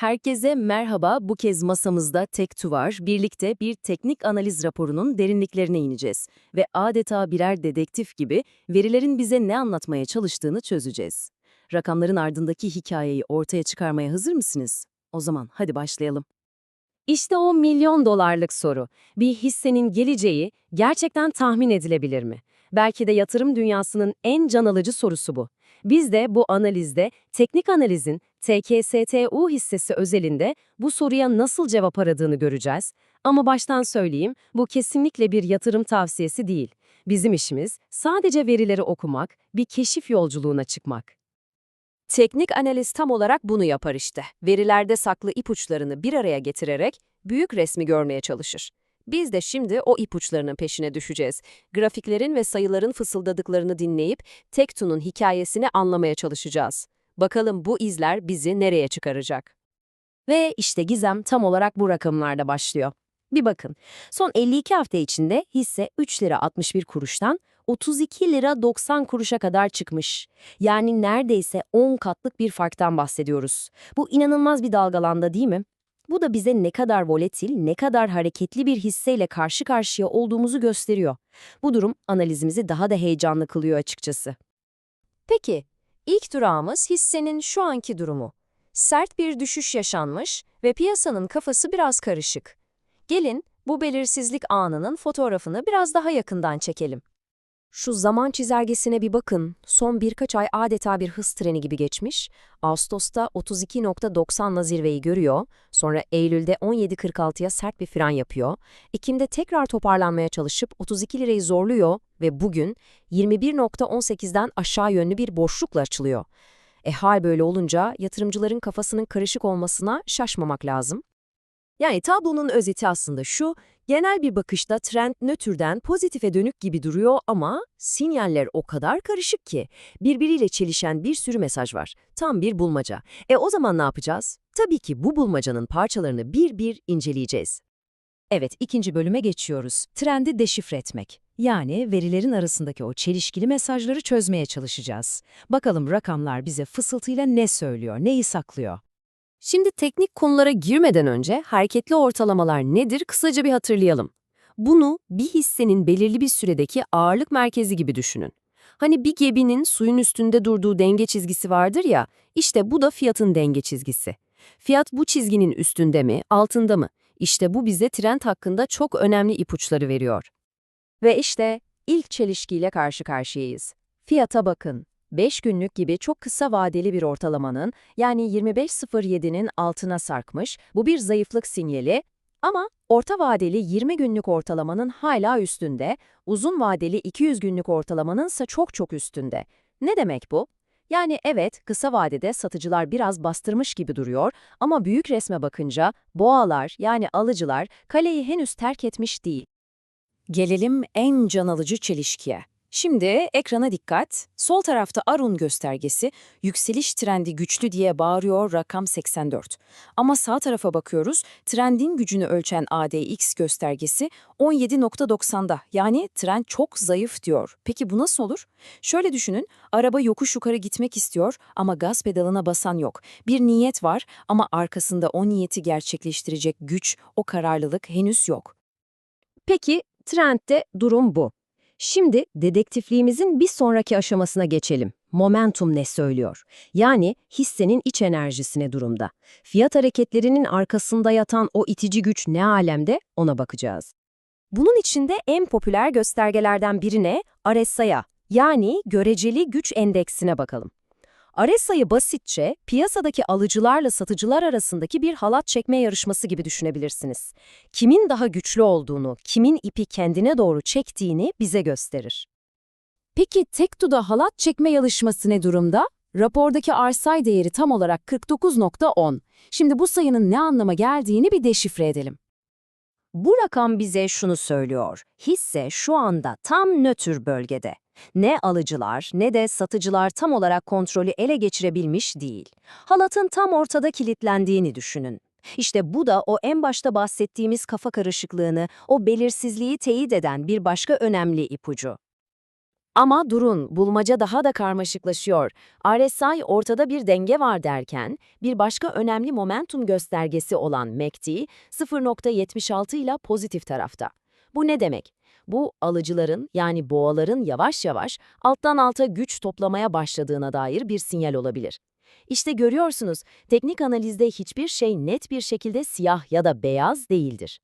Herkese merhaba. Bu kez masamızda Tektu var. Birlikte bir teknik analiz raporunun derinliklerine ineceğiz ve adeta birer dedektif gibi verilerin bize ne anlatmaya çalıştığını çözeceğiz. Rakamların ardındaki hikayeyi ortaya çıkarmaya hazır mısınız? O zaman hadi başlayalım. İşte o milyon dolarlık soru. Bir hissenin geleceği gerçekten tahmin edilebilir mi? Belki de yatırım dünyasının en can alıcı sorusu bu. Biz de bu analizde teknik analizin TKSTU hissesi özelinde bu soruya nasıl cevap aradığını göreceğiz. Ama baştan söyleyeyim, bu kesinlikle bir yatırım tavsiyesi değil. Bizim işimiz sadece verileri okumak, bir keşif yolculuğuna çıkmak. Teknik analiz tam olarak bunu yapar işte. Verilerde saklı ipuçlarını bir araya getirerek büyük resmi görmeye çalışır. Biz de şimdi o ipuçlarının peşine düşeceğiz. Grafiklerin ve sayıların fısıldadıklarını dinleyip Tektu'nun hikayesini anlamaya çalışacağız. Bakalım bu izler bizi nereye çıkaracak? Ve işte gizem tam olarak bu rakamlarda başlıyor. Bir bakın, son 52 hafta içinde hisse 3 lira 61 kuruştan 32 lira 90 kuruşa kadar çıkmış. Yani neredeyse 10 katlık bir farktan bahsediyoruz. Bu inanılmaz bir dalgalanda değil mi? Bu da bize ne kadar volatil, ne kadar hareketli bir hisseyle karşı karşıya olduğumuzu gösteriyor. Bu durum analizimizi daha da heyecanlı kılıyor açıkçası. Peki, ilk durağımız hissenin şu anki durumu. Sert bir düşüş yaşanmış ve piyasanın kafası biraz karışık. Gelin bu belirsizlik anının fotoğrafını biraz daha yakından çekelim. Şu zaman çizelgesine bir bakın. Son birkaç ay adeta bir hız treni gibi geçmiş. Ağustos'ta 32.90'la zirveyi görüyor. Sonra Eylül'de 17.46'ya sert bir fren yapıyor. Ekim'de tekrar toparlanmaya çalışıp 32 lirayı zorluyor ve bugün 21.18'den aşağı yönlü bir boşlukla açılıyor. E hal böyle olunca yatırımcıların kafasının karışık olmasına şaşmamak lazım. Yani tablonun özeti aslında şu, genel bir bakışta trend nötrden pozitife dönük gibi duruyor ama sinyaller o kadar karışık ki birbiriyle çelişen bir sürü mesaj var. Tam bir bulmaca. E o zaman ne yapacağız? Tabii ki bu bulmacanın parçalarını bir bir inceleyeceğiz. Evet, ikinci bölüme geçiyoruz. Trendi deşifre etmek. Yani verilerin arasındaki o çelişkili mesajları çözmeye çalışacağız. Bakalım rakamlar bize fısıltıyla ne söylüyor, neyi saklıyor? Şimdi teknik konulara girmeden önce hareketli ortalamalar nedir kısaca bir hatırlayalım. Bunu bir hissenin belirli bir süredeki ağırlık merkezi gibi düşünün. Hani bir geminin suyun üstünde durduğu denge çizgisi vardır ya, işte bu da fiyatın denge çizgisi. Fiyat bu çizginin üstünde mi, altında mı? İşte bu bize trend hakkında çok önemli ipuçları veriyor. Ve işte ilk çelişkiyle karşı karşıyayız. Fiyata bakın. 5 günlük gibi çok kısa vadeli bir ortalamanın yani 25.07'nin altına sarkmış, bu bir zayıflık sinyali ama orta vadeli 20 günlük ortalamanın hala üstünde, uzun vadeli 200 günlük ortalamanın ise çok çok üstünde. Ne demek bu? Yani evet, kısa vadede satıcılar biraz bastırmış gibi duruyor ama büyük resme bakınca boğalar yani alıcılar kaleyi henüz terk etmiş değil. Gelelim en can alıcı çelişkiye. Şimdi ekrana dikkat. Sol tarafta Arun göstergesi yükseliş trendi güçlü diye bağırıyor rakam 84. Ama sağ tarafa bakıyoruz. Trendin gücünü ölçen ADX göstergesi 17.90'da. Yani trend çok zayıf diyor. Peki bu nasıl olur? Şöyle düşünün. Araba yokuş yukarı gitmek istiyor ama gaz pedalına basan yok. Bir niyet var ama arkasında o niyeti gerçekleştirecek güç, o kararlılık henüz yok. Peki trendde durum bu. Şimdi dedektifliğimizin bir sonraki aşamasına geçelim. Momentum ne söylüyor? Yani hissenin iç enerjisine durumda. Fiyat hareketlerinin arkasında yatan o itici güç ne alemde ona bakacağız. Bunun içinde en popüler göstergelerden birine RSI'ya yani göreceli güç endeksine bakalım. RSI'yi basitçe piyasadaki alıcılarla satıcılar arasındaki bir halat çekme yarışması gibi düşünebilirsiniz. Kimin daha güçlü olduğunu, kimin ipi kendine doğru çektiğini bize gösterir. Peki Tektu'da halat çekme yarışması ne durumda? Rapordaki RSI değeri tam olarak 49.10. Şimdi bu sayının ne anlama geldiğini bir deşifre edelim. Bu rakam bize şunu söylüyor. Hisse şu anda tam nötr bölgede. Ne alıcılar ne de satıcılar tam olarak kontrolü ele geçirebilmiş değil. Halatın tam ortada kilitlendiğini düşünün. İşte bu da o en başta bahsettiğimiz kafa karışıklığını, o belirsizliği teyit eden bir başka önemli ipucu. Ama durun, bulmaca daha da karmaşıklaşıyor. RSI ortada bir denge var derken, bir başka önemli momentum göstergesi olan MACD 0.76 ile pozitif tarafta. Bu ne demek? Bu alıcıların yani boğaların yavaş yavaş alttan alta güç toplamaya başladığına dair bir sinyal olabilir. İşte görüyorsunuz, teknik analizde hiçbir şey net bir şekilde siyah ya da beyaz değildir.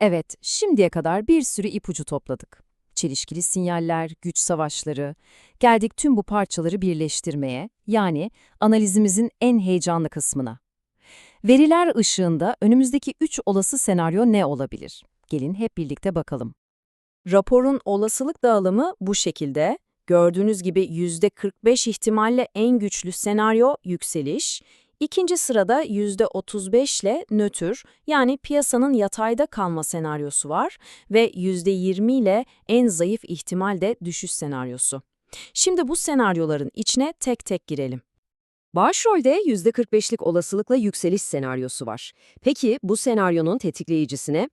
Evet, şimdiye kadar bir sürü ipucu topladık. Çelişkili sinyaller, güç savaşları. Geldik tüm bu parçaları birleştirmeye, yani analizimizin en heyecanlı kısmına. Veriler ışığında önümüzdeki üç olası senaryo ne olabilir? Gelin hep birlikte bakalım. Raporun olasılık dağılımı bu şekilde. Gördüğünüz gibi %45 ihtimalle en güçlü senaryo yükseliş, ikinci sırada %35 ile nötr yani piyasanın yatayda kalma senaryosu var ve %20 ile en zayıf ihtimalde düşüş senaryosu. Şimdi bu senaryoların içine tek tek girelim. Başrolde %45'lik olasılıkla yükseliş senaryosu var. Peki bu senaryonun tetikleyicisine?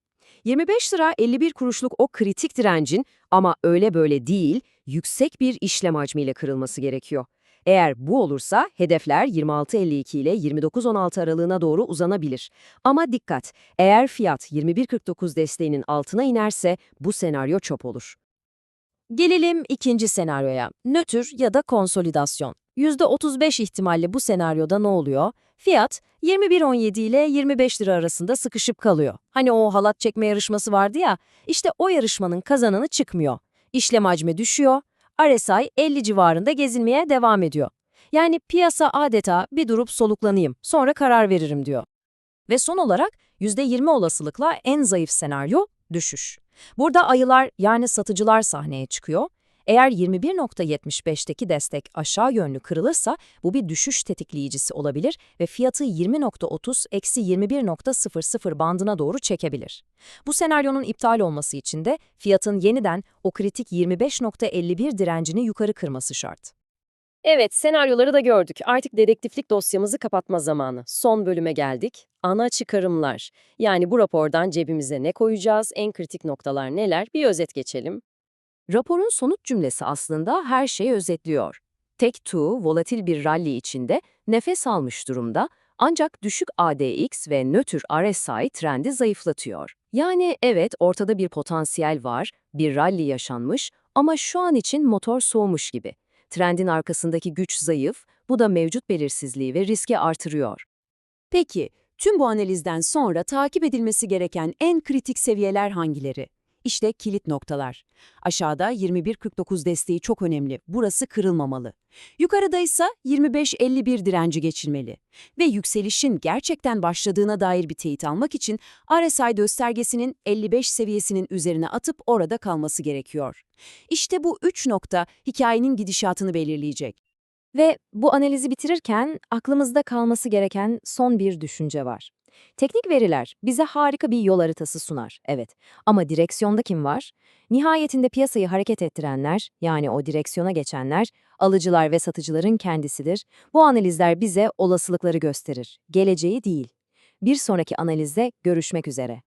25 lira 51 kuruşluk o kritik direncin ama öyle böyle değil, yüksek bir işlem hacmiyle kırılması gerekiyor. Eğer bu olursa hedefler 26.52 ile 29.16 aralığına doğru uzanabilir. Ama dikkat, eğer fiyat 21.49 desteğinin altına inerse bu senaryo çöp olur. Gelelim ikinci senaryoya, nötr ya da konsolidasyon. %35 ihtimalle bu senaryoda ne oluyor? Fiyat 21.17 ile 25 lira arasında sıkışıp kalıyor. Hani o halat çekme yarışması vardı ya, işte o yarışmanın kazananı çıkmıyor. İşlem hacmi düşüyor, RSI 50 civarında gezinmeye devam ediyor. Yani piyasa adeta bir durup soluklanayım, sonra karar veririm diyor. Ve son olarak %20 olasılıkla en zayıf senaryo düşüş. Burada ayılar yani satıcılar sahneye çıkıyor. Eğer 21.75'teki destek aşağı yönlü kırılırsa bu bir düşüş tetikleyicisi olabilir ve fiyatı 20.30-21.00 bandına doğru çekebilir. Bu senaryonun iptal olması için de fiyatın yeniden o kritik 25.51 direncini yukarı kırması şart. Evet, senaryoları da gördük. Artık dedektiflik dosyamızı kapatma zamanı. Son bölüme geldik. Ana çıkarımlar. Yani bu rapordan cebimize ne koyacağız, en kritik noktalar neler? Bir özet geçelim. Raporun sonuç cümlesi aslında her şeyi özetliyor. Tek-two, volatil bir rally içinde nefes almış durumda ancak düşük ADX ve nötr RSI trendi zayıflatıyor. Yani evet ortada bir potansiyel var, bir rally yaşanmış ama şu an için motor soğumuş gibi. Trendin arkasındaki güç zayıf, bu da mevcut belirsizliği ve riski artırıyor. Peki, tüm bu analizden sonra takip edilmesi gereken en kritik seviyeler hangileri? İşte kilit noktalar. Aşağıda 21.49 desteği çok önemli. Burası kırılmamalı. Yukarıda ise 25.51 direnci geçilmeli. Ve yükselişin gerçekten başladığına dair bir teyit almak için RSI göstergesinin 55 seviyesinin üzerine atıp orada kalması gerekiyor. İşte bu üç nokta hikayenin gidişatını belirleyecek. Ve bu analizi bitirirken aklımızda kalması gereken son bir düşünce var. Teknik veriler bize harika bir yol haritası sunar, evet. Ama direksiyonda kim var? Nihayetinde piyasayı hareket ettirenler, yani o direksiyona geçenler, alıcılar ve satıcıların kendisidir. Bu analizler bize olasılıkları gösterir, geleceği değil. Bir sonraki analizde görüşmek üzere.